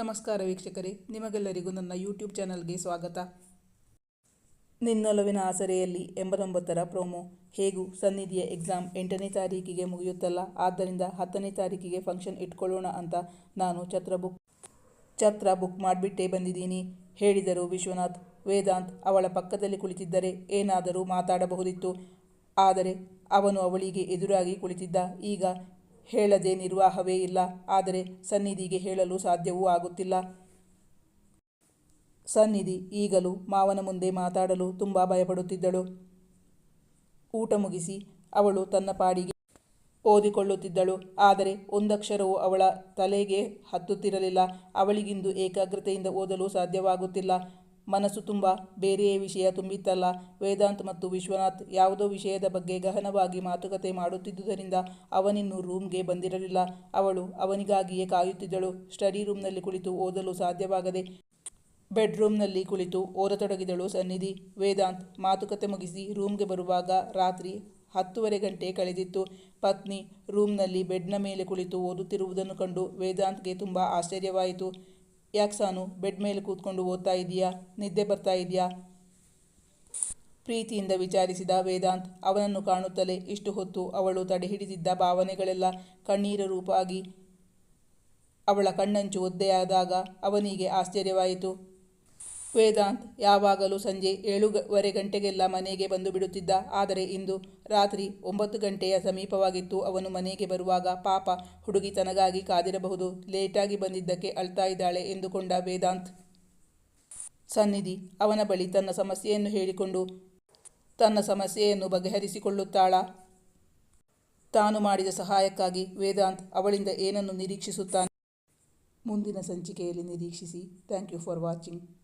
ನಮಸ್ಕಾರ ವೀಕ್ಷಕರೇ, ನಿಮಗೆಲ್ಲರಿಗೂ ನನ್ನ ಯೂಟ್ಯೂಬ್ ಚಾನಲ್ಗೆ ಸ್ವಾಗತ. ನಿನ್ನೊಲವಿನ ಆಸರೆಯಲ್ಲಿ ಎಂಬತ್ತೊಂಬತ್ತರ ಪ್ರೋಮೋ ಹೇಗೂ ಸನ್ನಿಧಿಯ ಎಕ್ಸಾಮ್ ಎಂಟನೇ ತಾರೀಕಿಗೆ ಮುಗಿಯುತ್ತಲ್ಲ, ಆದ್ದರಿಂದ ಹತ್ತನೇ ತಾರೀಕಿಗೆ ಫಂಕ್ಷನ್ ಇಟ್ಕೊಳ್ಳೋಣ ಅಂತ ನಾನು ಛತ್ರ ಬುಕ್ ಛತ್ರ ಬುಕ್ ಮಾಡಿಬಿಟ್ಟೇ ಬಂದಿದ್ದೀನಿ, ಹೇಳಿದರು ವಿಶ್ವನಾಥ್. ವೇದಾಂತ್ ಅವಳ ಪಕ್ಕದಲ್ಲಿ ಕುಳಿತಿದ್ದರೆ ಏನಾದರೂ ಮಾತಾಡಬಹುದಿತ್ತು, ಆದರೆ ಅವನು ಅವಳಿಗೆ ಎದುರಾಗಿ ಕುಳಿತಿದ್ದ. ಈಗ ಹೇಳದೆ ನಿರ್ವಾಹವೇ ಇಲ್ಲ. ಆದರೆ ಸನ್ನಿಧಿಗೆ ಹೇಳಲು ಸಾಧ್ಯವೂ ಆಗುತ್ತಿಲ್ಲ. ಸನ್ನಿಧಿ ಈಗಲೂ ಮಾವನ ಮುಂದೆ ಮಾತಾಡಲು ತುಂಬ ಭಯಪಡುತ್ತಿದ್ದಳು. ಊಟ ಮುಗಿಸಿ ಅವಳು ತನ್ನ ಪಾಡಿಗೆ ಓದಿಕೊಳ್ಳುತ್ತಿದ್ದಳು. ಆದರೆ ಒಂದಕ್ಷರವೂ ಅವಳ ತಲೆಗೆ ಹತ್ತುತ್ತಿರಲಿಲ್ಲ. ಅವಳಿಗಿಂದು ಏಕಾಗ್ರತೆಯಿಂದ ಓದಲು ಸಾಧ್ಯವಾಗುತ್ತಿಲ್ಲ. ಮನಸ್ಸು ತುಂಬ ಬೇರೆಯೇ ವಿಷಯ ತುಂಬಿತ್ತಲ್ಲ. ವೇದಾಂತ್ ಮತ್ತು ವಿಶ್ವನಾಥ್ ಯಾವುದೋ ವಿಷಯದ ಬಗ್ಗೆ ಗಹನವಾಗಿ ಮಾತುಕತೆ ಮಾಡುತ್ತಿದ್ದುದರಿಂದ ಅವನಿನ್ನು ರೂಮ್ಗೆ ಬಂದಿರಲಿಲ್ಲ. ಅವಳು ಅವನಿಗಾಗಿಯೇ ಕಾಯುತ್ತಿದ್ದಳು. ಸ್ಟಡಿ ರೂಮ್ನಲ್ಲಿ ಕುಳಿತು ಓದಲು ಸಾಧ್ಯವಾಗದೆ ಬೆಡ್ರೂಮ್ನಲ್ಲಿ ಕುಳಿತು ಓದತೊಡಗಿದಳು ಸನ್ನಿಧಿ. ವೇದಾಂತ್ ಮಾತುಕತೆ ಮುಗಿಸಿ ರೂಮ್ಗೆ ಬರುವಾಗ ರಾತ್ರಿ ಹತ್ತುವರೆ ಗಂಟೆ ಕಳೆದಿತ್ತು. ಪತ್ನಿ ರೂಮ್ನಲ್ಲಿ ಬೆಡ್ನ ಮೇಲೆ ಕುಳಿತು ಓದುತ್ತಿರುವುದನ್ನು ಕಂಡು ವೇದಾಂತ್ಗೆ ತುಂಬ ಆಶ್ಚರ್ಯವಾಯಿತು. ಯಾಕೆ ಸಾನು? ಬೆಡ್ ಮೇಲೆ ಕೂತ್ಕೊಂಡು ಓದ್ತಾ ಇದೆಯಾ ನಿದ್ದೆ ಬರ್ತಾ ಇದೆಯಾ ಪ್ರೀತಿಯಿಂದ ವಿಚಾರಿಸಿದ ವೇದಾಂತ್, ಅವನನ್ನು ಕಾಣುತ್ತಲೇ ಇಷ್ಟು ಹೊತ್ತು ಅವಳು ತಡೆಹಿಡಿದಿದ್ದ ಭಾವನೆಗಳೆಲ್ಲ ಕಣ್ಣೀರ ರೂಪಾಗಿ ಅವಳ ಕಣ್ಣಂಚು ಒದ್ದೆಯಾದಾಗ ಅವನಿಗೆ ಆಶ್ಚರ್ಯವಾಯಿತು. ವೇದಾಂತ್ ಯಾವಾಗಲೂ ಸಂಜೆ ಏಳುವರೆ ಗಂಟೆಗೆಲ್ಲ ಮನೆಗೆ ಬಂದು ಬಿಡುತ್ತಿದ್ದ. ಆದರೆ ಇಂದು ರಾತ್ರಿ ಒಂಬತ್ತು ಗಂಟೆಯ ಸಮೀಪವಾಗಿತ್ತು. ಅವನು ಮನೆಗೆ ಬರುವಾಗ ಪಾಪ ಹುಡುಗಿ ತನಗಾಗಿ ಕಾದಿರಬಹುದು. ಲೇಟಾಗಿ ಬಂದಿದ್ದಕ್ಕೆ ಅಳ್ತಾ ಇದ್ದಾಳೆ ಎಂದುಕೊಂಡ ವೇದಾಂತ್. ಸನ್ನಿಧಿ, ಅವನ ಬಳಿ ತನ್ನ ಸಮಸ್ಯೆಯನ್ನು ಹೇಳಿಕೊಂಡು, ತನ್ನ ಸಮಸ್ಯೆಯನ್ನು ಬಗೆಹರಿಸಿಕೊಳ್ಳುತ್ತಾಳ? ತಾನು ಮಾಡಿದ ಸಹಾಯಕ್ಕಾಗಿ ವೇದಾಂತ್ ಅವಳಿಂದ ಏನನ್ನು ನಿರೀಕ್ಷಿಸುತ್ತಾನೆ? ಮುಂದಿನ ಸಂಚಿಕೆಯಲ್ಲಿ ನಿರೀಕ್ಷಿಸಿ. Thank you for watching.